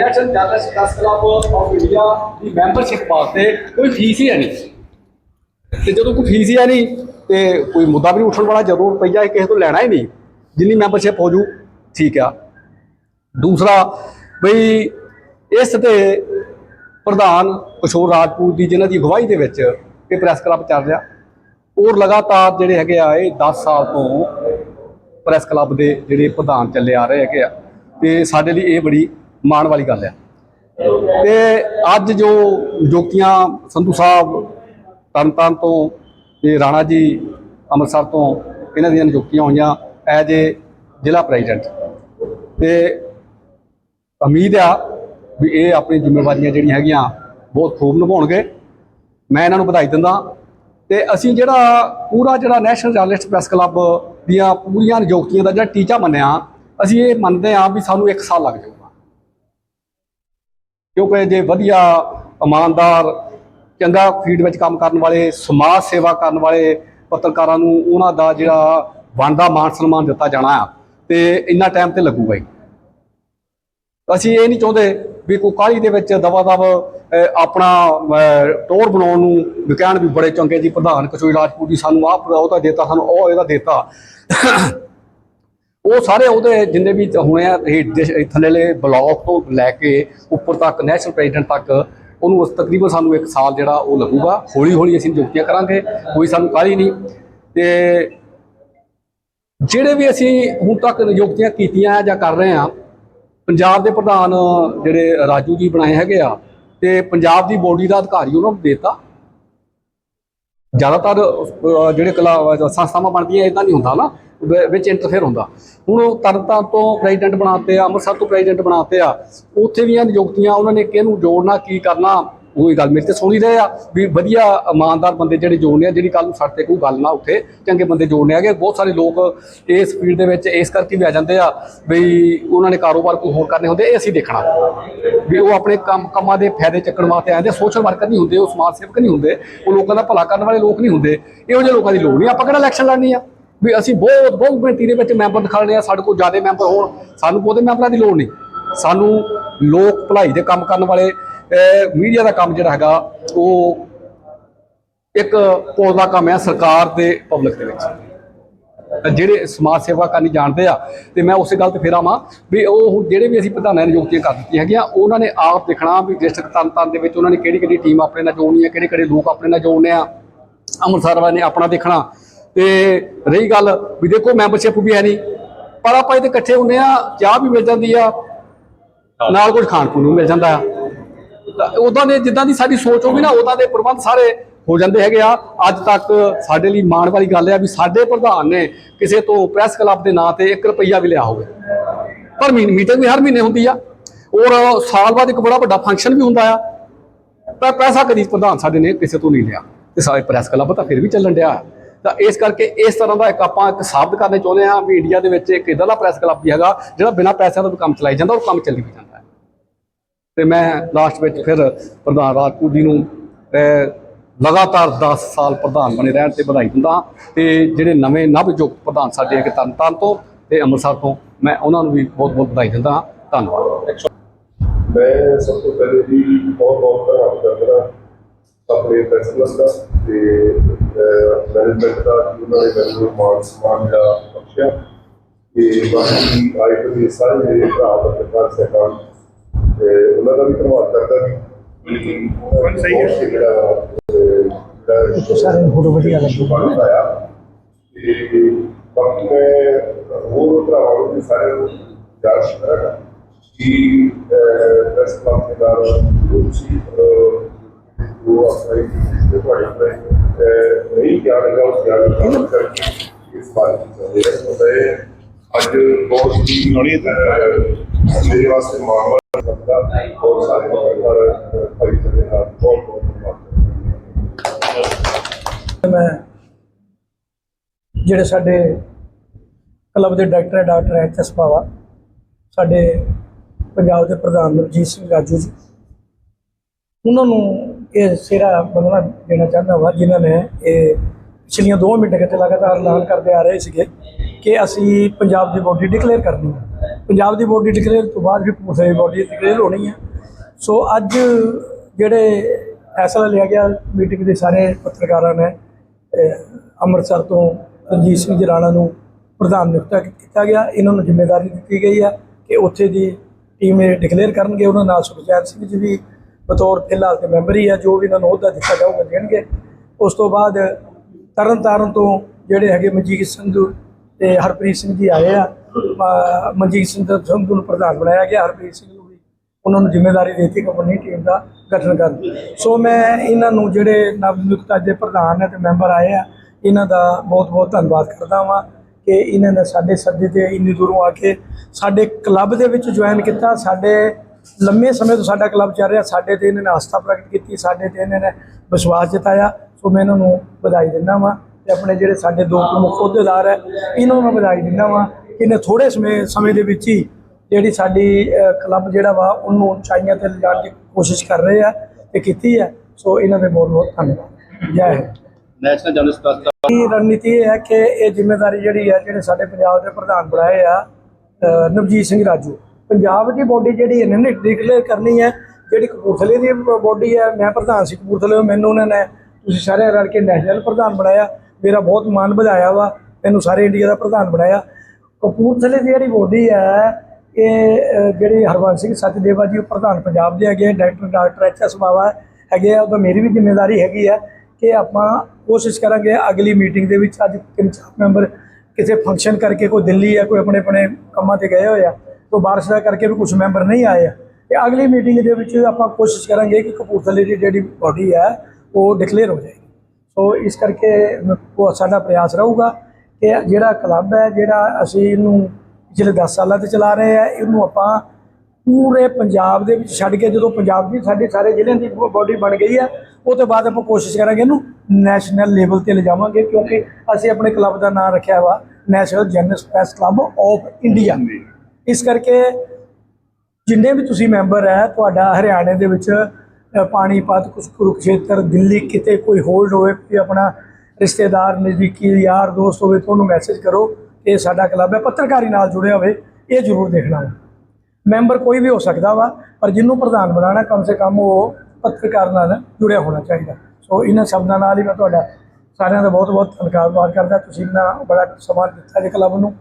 National journalist press club of India the membership ਵਾਸਤੇ ਕੋਈ fees ਹੀ ਹੈ ਨਹੀਂ। ਤੇ ਜਦੋਂ ਕੋਈ ਫੀਸ ਹੀ ਹੈ ਨਹੀਂ, ਤੇ ਕੋਈ ਮੁੱਦਾ ਵੀ ਨਹੀਂ ਉੱਠਣ ਵਾਲਾ, ਜਦੋਂ ਰੁਪਈਆ ਕਿਸੇ ਤੋਂ ਲੈਣਾ ਹੀ ਨਹੀਂ, ਜਿੰਨੀ ਮੈਂਬਰਸ਼ਿਪ ਹੋ ਜੂ, ਠੀਕ ਆ। ਦੂਸਰਾ, ਬਈ ਇਸ ਤੇ ਪ੍ਰਧਾਨ ਕਿਸ਼ੋਰ ਰਾਜਪੂਤ ਦੀ ਜਿਨ੍ਹਾਂ ਦੀ ਅਗਵਾਈ ਦੇ ਵਿੱਚ ਇਹ ਪ੍ਰੈਸ ਕਲੱਬ ਚੱਲ ਰਿਹਾ ਔਰ ਲਗਾਤਾਰ ਜਿਹੜੇ ਹੈਗੇ ਆ, ਇਹ 10 ਸਾਲ ਤੋਂ ਪ੍ਰੈਸ ਕਲੱਬ ਦੇ ਜਿਹੜੇ ਪ੍ਰਧਾਨ ਚੱਲੇ ਆ ਰਹੇ ਹੈਗੇ ਆ। ਤੇ ਸਾਡੇ ਲਈ ਇਹ ਬੜੀ ਮਾਣ ਵਾਲੀ ਗੱਲ ਹੈ ਤੇ ਅੱਜ ਜੋ ਨਿਯੁਕਤੀਆਂ ਸੰਧੂ ਸਾਹਿਬ, ਤਰਨਤਾਰਨ ਤੋਂ ਤੇ ਰਾਣਾ ਜੀ ਅੰਮ੍ਰਿਤਸਰ ਤੋਂ ਇਹਨਾਂ ਦੀਆਂ ਨਿਯੁਕਤੀਆਂ ਹੋਈਆਂ ਐਜ ਏ ਜ਼ਿਲ੍ਹਾ ਪ੍ਰੈਜ਼ੀਡੈਂਟ। ਤੇ ਉਮੀਦ ਆ ਵੀ ਇਹ ਆਪਣੀ ਜ਼ਿੰਮੇਵਾਰੀਆਂ ਜਿਹੜੀਆਂ ਹੈਗੀਆਂ ਬਹੁਤ ਖੂਬ ਨਿਭਾਉਣਗੇ। ਮੈਂ ਇਹਨਾਂ ਨੂੰ ਵਧਾਈ ਦਿੰਦਾ। ਤੇ ਅਸੀਂ ਜਿਹੜਾ ਪੂਰਾ ਜਿਹੜਾ ਨੈਸ਼ਨਲ ਜਰਨਲਿਸਟ ਪ੍ਰੈਸ ਕਲੱਬ ਦੀਆਂ ਪੂਰੀਆਂ ਨਿਯੁਕਤੀਆਂ ਦਾ ਜਿਹੜਾ ਟੀਚਾ ਮੰਨਿਆ, ਅਸੀਂ ਇਹ ਮੰਨਦੇ ਹਾਂ ਵੀ ਸਾਨੂੰ 1 ਸਾਲ ਲੱਗ ਜਾਊ। ਕਿਉਂਕਿ ਜੇ ਵਧੀਆ ਇਮਾਨਦਾਰ ਚੰਗਾ ਫੀਲਡ ਵਿੱਚ ਕੰਮ ਕਰਨ ਵਾਲੇ ਸਮਾਜ ਸੇਵਾ ਕਰਨ ਵਾਲੇ ਪੱਤਰਕਾਰਾਂ ਨੂੰ ਉਹਨਾਂ ਦਾ ਜਿਹੜਾ ਬਣਦਾ ਮਾਨ ਸਨਮਾਨ ਦਿੱਤਾ ਜਾਣਾ ਆ ਤੇ ਇੰਨਾ ਟਾਈਮ ਤੇ ਲੱਗੂਗਾ ਹੀ। ਅਸੀਂ ਇਹ ਨਹੀਂ ਚਾਹੁੰਦੇ ਵੀ ਕੋਈ ਕਾਹਲੀ ਦੇ ਵਿੱਚ ਦਵਾ ਦਵ ਆਪਣਾ ਅਹ, ਟੋਰ ਬਣਾਉਣ ਨੂੰ ਵਿਕੈਣ ਵੀ ਬੜੇ ਚੰਗੇ ਜੀ ਪ੍ਰਧਾਨ ਕਸ਼ੋਰੀ ਰਾਜਪੂਤ ਜੀ ਸਾਨੂੰ ਆਹ ਉਹਦਾ ਦੇਤਾ ਸਾਨੂੰ ਉਹ ਇਹਦਾ ਦੇਤਾ। ਉਹ ਸਾਰੇ ਉਹਦੇ ਜਿੰਨੇ ਵੀ ਹੋਣੇ ਆ ਹੇਠ ਦੇ ਥੱਲੇਲੇ ਬਲਾਕ ਤੋਂ ਲੈ ਕੇ ਉੱਪਰ ਤੱਕ ਨੈਸ਼ਨਲ ਪ੍ਰੈਜ਼ੀਡੈਂਟ ਤੱਕ, ਉਹਨੂੰ ਉਸ ਤਕਰੀਬਨ ਸਾਨੂੰ ਇੱਕ ਸਾਲ ਜਿਹੜਾ ਉਹ ਲੱਗੂਗਾ। ਹੌਲੀ ਹੌਲੀ ਅਸੀਂ ਨਿਯੁਕਤੀਆਂ ਕਰਾਂਗੇ, ਕੋਈ ਸਾਨੂੰ ਕਾਹਲੀ ਨਹੀਂ। ਤੇ ਜਿਹੜੇ ਵੀ ਅਸੀਂ ਹੁਣ ਤੱਕ ਨਿਯੁਕਤੀਆਂ ਕੀਤੀਆਂ ਜਾਂ ਕਰ ਰਹੇ ਆ ਪੰਜਾਬ ਦੇ ਪ੍ਰਧਾਨ ਜਿਹੜੇ ਰਾਜੂ ਜੀ ਬਣਾਏ ਹੈਗੇ ਆ, ਤੇ ਪੰਜਾਬ ਦੀ ਬੋਡੀ ਦਾ ਅਧਿਕਾਰੀ ਉਹਨਾਂ ਨੂੰ ਦੇਤਾ। ਜ਼ਿਆਦਾਤਰ ਜਿਹੜੇ ਕਲਾ, ਸੰਸਥਾਵਾਂ ਬਣਦੀਆਂ ਇਦਾਂ ਨਹੀਂ ਹੁੰਦਾ ਨਾ। ਵਿੱਚ ਇੰਟਰਫੇਅਰ ਹੁੰਦਾ। ਹੁਣ ਉਹ ਤਰਨਤਾਰਨ ਤੋਂ ਪ੍ਰੈਜ਼ੀਡੈਂਟ ਬਣਾਤੇ ਆ, ਅੰਮ੍ਰਿਤਸਰ ਤੋਂ ਪ੍ਰੈਜ਼ੀਡੈਂਟ ਬਣਾਤੇ ਆ, ਉੱਥੇ ਵੀ ਇਹ ਨਿਯੁਕਤੀਆਂ, ਉਹਨਾਂ ਨੇ ਕਿਹਨੂੰ ਜੋੜਨਾ, ਕੀ ਕਰਨਾ ਉਹ ਗੱਲ ਮੇਰੇ ਤੇ ਸੁਣੀ ਰਹੇ ਆ ਵੀ ਵਧੀਆ ਇਮਾਨਦਾਰ ਬੰਦੇ ਜਿਹੜੇ ਜੋੜਨੇ ਆ, ਜਿਹੜੀ ਕੱਲ ਨੂੰ ਸਾਡੇ ਤੇ ਕੋਈ ਗੱਲ ਨਾ ਉੱਥੇ ਚੰਗੇ ਬੰਦੇ ਜੋੜਨੇ ਹੈਗੇ। ਬਹੁਤ ਸਾਰੇ ਲੋਕ ਇਸ ਫੀਲਡ ਦੇ ਵਿੱਚ ਇਸ ਕਰਕੇ ਵੀ ਆ ਜਾਂਦੇ ਆ ਵੀ ਉਹਨਾਂ ਨੇ ਕਾਰੋਬਾਰ ਕੋਈ ਹੋਰ ਕਰਨੇ ਹੁੰਦੇ, ਇਹ ਅਸੀਂ ਦੇਖਣਾ। ਵੀ ਉਹ ਆਪਣੇ ਕੰਮ, ਕੰਮਾਂ ਦੇ ਫਾਇਦੇ ਚੱਕਣ ਵਾਸਤੇ ਆਉਂਦੇ ਸੋਸ਼ਲ ਵਰਕਰ ਨਹੀਂ ਹੁੰਦੇ, ਉਹ ਸਮਾਜ ਸੇਵਕ ਨਹੀਂ ਹੁੰਦੇ, ਉਹ ਲੋਕਾਂ ਦਾ ਭਲਾ ਕਰਨ ਵਾਲੇ ਲੋਕ ਨਹੀਂ ਹੁੰਦੇ। ਇਹੋ ਜਿਹੇ ਲੋਕਾਂ ਦੀ ਲੋੜ ਨਹੀਂ, ਆਪਾਂ ਕਿਹੜਾ ਇਲੈਕਸ਼ਨ ਲੜਨੀ ਆ? ਵੀ ਅਸੀਂ ਬਹੁਤ ਬਹੁਤ ਗਿਣਤੀ ਦੇ ਵਿੱਚ ਮੈਂਬਰ ਦਿਖਾ ਰਹੇ ਆ ਸਾਡੇ ਕੋਲ ਜ਼ਿਆਦਾ ਮੈਂਬਰ ਹੋਣ, ਸਾਨੂੰ ਬਹੁਤੇ ਮੈਂਬਰਾਂ ਦੀ ਲੋੜ ਨਹੀਂ। ਸਾਨੂੰ ਲੋਕ ਭਲਾਈ ਦੇ ਕੰਮ ਕਰਨ ਵਾਲੇ ਮੀਡੀਆ ਦਾ ਕੰਮ ਜਿਹੜਾ ਹੈਗਾ, ਉਹ ਇੱਕ ਪੁਲ ਦਾ ਕੰਮ ਹੈ ਸਰਕਾਰ ਤੇ ਪਬਲਿਕ ਦੇ ਵਿੱਚ। ਜਿਹੜੇ ਸਮਾਜ ਸੇਵਾ ਕਰਨੀ ਜਾਣਦੇ ਆ, ਤੇ ਮੈਂ ਉਸੇ ਗੱਲ ਤੇ ਫੇਰ ਆਵਾਂ ਵੀ ਉਹ ਜਿਹੜੇ ਵੀ ਅਸੀਂ ਪ੍ਰਧਾਨਾਂ ਨੇ ਨਿਯੁਕਤੀਆਂ ਕਰ ਦਿੱਤੀਆਂ ਹੈਗੀਆਂ, ਉਹਨਾਂ ਨੇ ਆਪ ਦੇਖਣਾ ਵੀ ਡਿਸਟ੍ਰਿਕਟ ਤਰਨਤਾਰਨ ਦੇ ਵਿੱਚ ਉਹਨਾਂ ਨੇ ਕਿਹੜੀ ਕਿਹੜੀ ਟੀਮ ਆਪਣੇ ਨਾਲ ਜੋੜਨੀ ਹੈ ਕਿਹੜੇ ਕਿਹੜੇ ਲੋਕ ਆਪਣੇ ਨਾਲ ਜੋੜਨੇ ਆ। ਅੰਮ੍ਰਿਤਸਰ ਵਾਲੇ ਨੇ ਆਪਣਾ ਦੇਖਣਾ ਤੇ ਰਹੀ ਗੱਲ ਵੀ ਦੇਖੋ ਮੈਂਬਰਸ਼ਿਪ ਵੀ ਹੈ ਨਹੀਂ ਪਰ ਆਪਾਂ ਇਹਦੇ ਇਕੱਠੇ ਹੁੰਦੇ ਆ ਚਾਹ ਵੀ ਮਿਲ ਜਾਂਦੀ ਆ ਨਾਲ ਕੁਝ ਖਾਣ ਪੀਣ ਨੂੰ ਮਿਲ ਜਾਂਦਾ ਆ। ਉਦਾਂ ਦੇ ਜਿੱਦਾਂ ਦੀ ਸਾਡੀ ਸੋਚ ਹੋਗੀ ਨਾ ਉਦਾਂ ਦੇ ਪ੍ਰਬੰਧ ਸਾਰੇ ਹੋ ਜਾਂਦੇ ਹੈਗੇ ਆ। ਅੱਜ ਤੱਕ ਸਾਡੇ ਲਈ ਮਾਣ ਵਾਲੀ ਗੱਲ ਹੈ ਵੀ ਸਾਡੇ ਪ੍ਰਧਾਨ ਨੇ ਕਿਸੇ ਤੋਂ ਪ੍ਰੈਸ ਕਲੱਬ ਦੇ ਨਾਂ ਤੇ 1 ਰੁਪਈਆ ਵੀ ਲਿਆ ਹੋਵੇ। ਪਰ ਮੀਟਿੰਗ ਵੀ ਹਰ ਮਹੀਨੇ ਹੁੰਦੀ ਆ। ਔਰ ਸਾਲ ਬਾਅਦ ਇੱਕ ਬੜਾ ਵੱਡਾ ਫੰਕਸ਼ਨ ਵੀ ਹੁੰਦਾ ਆ। ਪਰ ਪੈਸਾ ਕਦੀ ਪ੍ਰਧਾਨ ਸਾਡੇ ਨੇ ਕਿਸੇ ਤੋਂ ਨਹੀਂ ਲਿਆ। ਤੇ ਸਾਰੇ ਪ੍ਰੈਸ ਕਲੱਬ ਤਾਂ ਫਿਰ ਵੀ ਚੱਲਣ ਡਿਆ। ਤਾਂ ਇਸ ਕਰਕੇ ਇਸ ਤਰ੍ਹਾਂ ਦਾ ਇੱਕ ਆਪਾਂ ਇੱਕ ਸਾਬਤ ਕਰਨੇ ਚਾਹੁੰਦੇ ਹਾਂ ਵੀ ਇੰਡੀਆ ਦੇ ਵਿੱਚ ਇੱਕ ਇਦਾਂ ਦਾ ਪ੍ਰੈਸ ਕਲੱਬ ਵੀ ਹੈਗਾ, ਜਿਹੜਾ ਬਿਨਾਂ ਪੈਸਿਆਂ ਤੋਂ ਵੀ ਕੰਮ ਚਲਾਈ ਜਾਂਦਾ ਔਰ ਕੰਮ ਚੱਲੀ ਵੀ ਜਾਂਦਾ ਹੈ ਤੇ ਮੈਂ ਲਾਸਟ ਵਿੱਚ ਫਿਰ ਪ੍ਰਧਾਨ ਰਾਜਪੂਤ ਜੀ ਨੂੰ ਲਗਾਤਾਰ 10 ਸਾਲ ਪ੍ਰਧਾਨ ਬਣੇ ਰਹਿਣ ਤੇ ਵਧਾਈ ਦਿੰਦਾ ਤੇ ਜਿਹੜੇ ਨਵੇਂ ਨਵਯੁਕਤ ਪ੍ਰਧਾਨ ਸਾਡੇ ਇੱਕ ਤਰਨਤਾਰਨ ਤੋਂ ਤੇ ਅੰਮ੍ਰਿਤਸਰ ਤੋਂ, ਮੈਂ ਉਹਨਾਂ ਨੂੰ ਵੀ ਬਹੁਤ ਬਹੁਤ ਵਧਾਈ ਦਿੰਦਾ ਹਾਂ। ਧੰਨਵਾਦ ਮੈਂ ਸਭ ਤੋਂ ਪਹਿਲੇ ਜੀ ਬਹੁਤ ਬਹੁਤ ਧੰਨਵਾਦ ਕਰਦਾ ਆਪਣੇ ਪ੍ਰੈਜ਼ੀਡੈਂਟ ਦਾ ਤੇ ਮੈਨੇਜਮੈਂਟ ਦਾ ਕਿ ਉਹਨਾਂ ਨੇ ਮੈਨੂੰ ਮਾਨ ਸਨਮਾਨ ਜਿਹੜਾ ਬਖਸ਼ਿਆ ਤੇ ਬਾਕੀ ਆਏ ਹੋਏ ਸਾਰੇ ਮੇਰੇ ਭਰਾ ਪੱਤਰਕਾਰ ਸਹਿਬਾਨ ਤੇ ਉਹਨਾਂ ਦਾ ਵੀ ਧੰਨਵਾਦ ਕਰਦਾ ਜੀ ਬਿਲਕੁਲ ਸਹੀ ਹੈ ਜਿਹੜਾ ਜਿਹੜਾ ਸਾਰੇ ਫੋਟੋ ਵਧੀਆ ਲੱਗੀ ਬਣਾਇਆ ਤੇ ਬਾਕੀ ਮੈਂ ਹੋਰ ਭਰਾਵਾਂ ਨੂੰ ਵੀ ਸਾਰਿਆਂ ਨੂੰ ਯਾਦ ਕਰਾਂਗਾ ਕਿ ਪ੍ਰੈਸ ਕਲੱਬ ਦੇ ਨਾਲ ਜੋ ਸੀ ਅਹ, ਜੋ ਆਪਣੇ ਜਿਹੜੇ ਤੁਹਾਡੇ ਆਪਣੇ ਨਹੀਂ ਗਿਆਨ ਹੈਗਾ ਉਸ ਗਿਆਨ ਨੂੰ ਪ੍ਰਾਪਤ ਕਰਕੇ ਇਸ ਬਾਤ ਦੀ ਚਾਹੁੰਦੇ ਹਾਂ? ਤੇ ਅੱਜ ਬਹੁਤ ਹੀ ਮੇਰੇ ਵਾਸਤੇ ਮਾਣ ਵਾਲਾ ਦਾ ਬਹੁਤ ਸਾਰੇ ਭਾਈ ਜੀ ਨਾਲ ਬਹੁਤ ਬਹੁਤ ਧੰਨਵਾਦ ਮੈਂ ਜਿਹੜੇ ਸਾਡੇ ਕਲੱਬ ਦੇ ਡਾਇਰੈਕਟਰ ਹੈ ਡਾਕਟਰ ਐਚ ਐਸ ਪਾਵਾ ਸਾਡੇ ਪੰਜਾਬ ਦੇ ਪ੍ਰਧਾਨ ਨਵਜੀਤ ਸਿੰਘ ਰਾਜੂ ਜੀ ਉਹਨਾਂ ਨੂੰ ਇਹ ਸਿਹਰਾ ਬਦਲਾ ਦੇਣਾ ਚਾਹੁੰਦਾ ਹਾਂ ਜਿਨ੍ਹਾਂ ਨੇ ਇਹ ਪਿਛਲੀਆਂ 2 ਮੀਟਿੰਗਾਂ ਕਿਤੇ ਲਗਾਤਾਰ ਐਲਾਨ ਕਰਦੇ ਆ ਰਹੇ ਸੀਗੇ ਕਿ ਅਸੀਂ ਪੰਜਾਬ ਦੀ ਬੋਡੀ ਡਿਕਲੇਅਰ ਕਰਨੀ ਹੈ ਪੰਜਾਬ ਦੀ ਬੋਡੀ ਡਿਕਲੇਅਰ ਤੋਂ ਬਾਅਦ ਵੀ ਕਪੂਰਥਲੇ ਦੀ ਬੋਡੀ ਡਿਕਲੇਅਰ ਹੋਣੀ ਹੈ ਸੋ ਅੱਜ ਜਿਹੜੇ ਫੈਸਲਾ ਲਿਆ ਗਿਆ, ਮੀਟਿੰਗ ਦੇ ਸਾਰੇ ਪੱਤਰਕਾਰਾਂ ਨੇ ਅੰਮ੍ਰਿਤਸਰ ਤੋਂ ਰਣਜੀਤ ਸਿੰਘ ਜਰਾਣਾ ਨੂੰ ਪ੍ਰਧਾਨ ਨਿਯੁਕਤ ਕੀਤਾ ਗਿਆ। ਇਹਨਾਂ ਨੂੰ ਜ਼ਿੰਮੇਵਾਰੀ ਦਿੱਤੀ ਗਈ ਹੈ ਕਿ ਉੱਥੇ ਦੀ ਟੀਮ ਇਹ ਡਿਕਲੇਅਰ ਕਰਨਗੇ। ਉਹਨਾਂ ਨਾਲ ਸੁਖਚੈਨ ਸਿੰਘ ਜੀ ਵੀ ਬਤੌਰ ਫਿਲਹਾਲ ਦੇ ਮੈਂਬਰ ਹੀ ਆ, ਜੋ ਵੀ ਇਹਨਾਂ ਨੂੰ ਅਹੁਦਾ ਦਿੱਤਾ ਜਾਊਗਾ ਦੇਣਗੇ। ਉਸ ਤੋਂ ਬਾਅਦ ਤਰਨ ਤਾਰਨ ਤੋਂ ਜਿਹੜੇ ਹੈਗੇ ਮਨਜੀਤ ਸੰਧੂ ਤੇ ਹਰਪ੍ਰੀਤ ਸਿੰਘ ਜੀ ਆਏ ਆ ਮਨਜੀਤ ਸਿੰਘ ਸੰਧੂ ਨੂੰ ਪ੍ਰਧਾਨ ਬਣਾਇਆ ਗਿਆ, ਹਰਪ੍ਰੀਤ ਸਿੰਘ ਨੂੰ ਵੀ ਉਹਨਾਂ ਨੂੰ ਜ਼ਿੰਮੇਵਾਰੀ ਦੇ ਦਿੱਤੀ ਕਿ ਟੀਮ ਦਾ ਗਠਨ ਕਰਨ। ਸੋ ਮੈਂ ਇਹਨਾਂ ਨੂੰ ਜਿਹੜੇ ਨਵ ਨਿਯੁਕਤ ਅੱਜ ਦੇ ਪ੍ਰਧਾਨ ਨੇ ਤੇ ਮੈਂਬਰ ਆਏ ਆ, ਇਹਨਾਂ ਦਾ ਬਹੁਤ ਬਹੁਤ ਧੰਨਵਾਦ ਕਰਦਾ ਵਾਂ ਕਿ ਇਹਨਾਂ ਨੇ ਸਾਡੇ ਸੱਦੇ ਤੇ ਇੰਨੀ ਦੂਰੋਂ ਆ ਕੇ ਸਾਡੇ ਕਲੱਬ ਦੇ ਵਿੱਚ ਜੁਆਇਨ ਕੀਤਾ, ਸਾਡੇ ਲੰਮੇ ਸਮੇਂ ਤੋਂ ਸਾਡਾ ਕਲੱਬ ਚੱਲ ਰਿਹਾ ਸਾਡੇ ਤੇ ਇਹਨਾਂ ਨੇ ਆਸਥਾ ਪ੍ਰਗਟ ਕੀਤੀ ਸਾਡੇ ਤੇ ਇਹਨਾਂ ਨੇ ਵਿਸ਼ਵਾਸ ਜਤਾਇਆ ਸੋ ਮੈਂ ਇਹਨਾਂ ਨੂੰ ਵਧਾਈ ਦਿੰਦਾ ਵਾਂ ਤੇ ਆਪਣੇ ਜਿਹੜੇ ਸਾਡੇ ਦੋ ਪ੍ਰਮੁੱਖ ਅਹੁਦੇਦਾਰ ਹੈ ਇਹਨਾਂ ਨੂੰ ਮੈਂ ਵਧਾਈ ਦਿੰਦਾ ਵਾਂ ਕਿ ਇਹਨੇ ਥੋੜੇ ਸਮੇਂ ਸਮੇਂ ਦੇ ਵਿੱਚ ਹੀ ਜਿਹੜੀ ਸਾਡੀ ਕਲੱਬ ਜਿਹੜਾ ਵਾ ਉਹਨੂੰ ਉਚਾਈਆਂ ਤੇ ਲਿਜਾਣ ਦੀ ਕੋਸ਼ਿਸ਼ ਕਰ ਰਹੇ ਆ ਤੇ ਕੀਤੀ ਹੈ ਸੋ ਇਹਨਾਂ ਦੇ ਬਹੁਤ ਬਹੁਤ ਧੰਨਵਾਦ। ਜੈ ਹਿੰਦ। ਨੈਸ਼ਨਲ ਜਨਰਲ ਸਟਾਫ ਦੀ ਰਣਨੀਤੀ ਇਹ ਹੈ ਕਿ ਇਹ ਜ਼ਿੰਮੇਵਾਰੀ ਜਿਹੜੀ ਹੈ ਜਿਹੜੇ ਸਾਡੇ ਪੰਜਾਬ ਦੇ ਪ੍ਰਧਾਨ ਬਣਾਏ ਆ ਨਵਜੀਤ ਸਿੰਘ ਰਾਜੂ। ਪੰਜਾਬ ਦੀ ਬੋਡੀ ਜਿਹੜੀ ਇਹਨਾਂ ਨੇ ਡਿਕਲੇਅਰ ਕਰਨੀ ਹੈ ਜਿਹੜੀ ਕਪੂਰਥਲੇ ਦੀ ਬੋਡੀ ਹੈ ਮੈਂ ਪ੍ਰਧਾਨ ਸੀ ਕਪੂਰਥਲੇ ਮੈਨੂੰ ਉਹਨਾਂ ਨੇ ਤੁਸੀਂ ਸਾਰੇ ਰਲ ਕੇ ਨੈਸ਼ਨਲ ਪ੍ਰਧਾਨ ਬਣਾਇਆ ਮੇਰਾ ਬਹੁਤ ਮਾਣ ਵਧਾਇਆ ਵਾ ਮੈਨੂੰ ਸਾਰੇ ਇੰਡੀਆ ਦਾ ਪ੍ਰਧਾਨ ਬਣਾਇਆ। ਕਪੂਰਥਲੇ ਦੀ ਜਿਹੜੀ ਬੋਡੀ ਹੈ ਇਹ ਜਿਹੜੇ ਜਿਹੜੀ ਹਰਵੰਸ ਸਿੰਘ ਸੱਚਦੇਵਾ ਜੀ ਉਹ ਪ੍ਰਧਾਨ ਪੰਜਾਬ ਦੇ ਹੈਗੇ ਆ, director doctor H S Bawa ਹੈਗੇ ਆ ਉਹ ਤਾਂ ਮੇਰੀ ਵੀ ਜ਼ਿੰਮੇਵਾਰੀ ਹੈਗੀ ਹੈ ਕਿ ਆਪਾਂ ਕੋਸ਼ਿਸ਼ ਕਰਾਂਗੇ ਅਗਲੀ ਮੀਟਿੰਗ ਦੇ ਵਿੱਚ ਅੱਜ ਤਿੰਨ ਚਾਰ ਮੈਂਬਰ ਕਿਸੇ ਫੰਕਸ਼ਨ ਕਰਕੇ ਕੋਈ ਦਿੱਲੀ ਆ ਕੋਈ ਆਪਣੇ ਆਪਣੇ ਕੰਮਾਂ ਤੇ ਗਏ ਹੋਏ ਆ ਤੋਂ ਬਾਰਿਸ਼ ਦਾ ਕਰਕੇ ਵੀ ਕੁਝ ਮੈਂਬਰ ਨਹੀਂ ਆਏ ਆ। ਤੇ ਅਗਲੀ ਮੀਟਿੰਗ ਦੇ ਵਿੱਚ ਆਪਾਂ ਕੋਸ਼ਿਸ਼ ਕਰਾਂਗੇ ਕਿ ਕਪੂਰਥਲੇ ਦੀ ਜਿਹੜੀ ਬਾਡੀ ਹੈ, ਉਹ ਡਿਕਲੇਅਰ ਹੋ ਜਾਏਗੀ ਸੋ ਇਸ ਕਰਕੇ ਸਾਡਾ ਪ੍ਰਯਾਸ ਰਹੂਗਾ ਕਿ ਜਿਹੜਾ ਕਲੱਬ ਹੈ, ਜਿਹੜਾ ਅਸੀਂ ਇਹਨੂੰ ਪਿਛਲੇ 10 ਸਾਲਾਂ ਤੋਂ ਚਲਾ ਰਹੇ ਆ, ਇਹਨੂੰ ਆਪਾਂ ਪੂਰੇ ਪੰਜਾਬ ਦੇ ਵਿੱਚ ਛੱਡ ਕੇ, ਜਦੋਂ ਪੰਜਾਬ ਦੀ ਸਾਡੇ ਸਾਰੇ ਜ਼ਿਲ੍ਹਿਆਂ ਦੀ ਬਾਡੀ ਬਣ ਗਈ ਹੈ ਉਹ ਤੋਂ ਬਾਅਦ ਆਪਾਂ ਕੋਸ਼ਿਸ਼ ਕਰਾਂਗੇ ਇਹਨੂੰ ਨੈਸ਼ਨਲ ਲੈਵਲ ਤੇ ਲਿਜਾਵਾਂਗੇ, ਕਿਉਂਕਿ ਅਸੀਂ ਆਪਣੇ ਕਲੱਬ ਦਾ ਨਾਮ ਰੱਖਿਆ ਵਾ national general space club of India ਇਸ ਕਰਕੇ ਜਿੰਨੇ ਵੀ ਤੁਸੀਂ ਮੈਂਬਰ ਹੈ, ਤੁਹਾਡਾ ਹਰਿਆਣੇ ਦੇ ਵਿੱਚ ਪਾਣੀਪਤ ਕੁਛ ਕੁਰੂਕਸ਼ੇਤਰ, ਦਿੱਲੀ ਕਿਤੇ ਕੋਈ ਹੋਲਡ ਹੋਵੇ, ਕੋਈ ਆਪਣਾ ਰਿਸ਼ਤੇਦਾਰ, ਨਜ਼ਦੀਕੀ ਯਾਰ, ਦੋਸਤ ਹੋਵੇ, ਤੁਹਾਨੂੰ ਮੈਸੇਜ ਕਰੋ ਕਿ ਇਹ ਸਾਡਾ ਕਲੱਬ ਹੈ, ਪੱਤਰਕਾਰੀ ਨਾਲ ਜੁੜਿਆ ਹੋਵੇ, ਇਹ ਜ਼ਰੂਰ ਦੇਖਣਾ ਵਾ ਮੈਂਬਰ ਕੋਈ ਵੀ ਹੋ ਸਕਦਾ ਵਾ, ਪਰ ਜਿਹਨੂੰ ਪ੍ਰਧਾਨ ਬਣਾਉਣਾ, ਕਮ ਸੇ ਕਮ ਉਹ ਪੱਤਰਕਾਰ ਨਾਲ ਜੁੜਿਆ ਹੋਣਾ ਚਾਹੀਦਾ। ਸੋ ਇਹਨਾਂ ਸ਼ਬਦਾਂ ਨਾਲ ਹੀ ਮੈਂ ਤੁਹਾਡਾ ਸਾਰਿਆਂ ਦਾ ਬਹੁਤ ਬਹੁਤ ਧੰਨਵਾਦ ਕਰਦਾ। ਤੁਸੀਂ ਇੰਨਾ ਬੜਾ ਸਮਾਂ ਦਿੱਤਾ ਜੇ ਕਲੱਬ ਨੂੰ।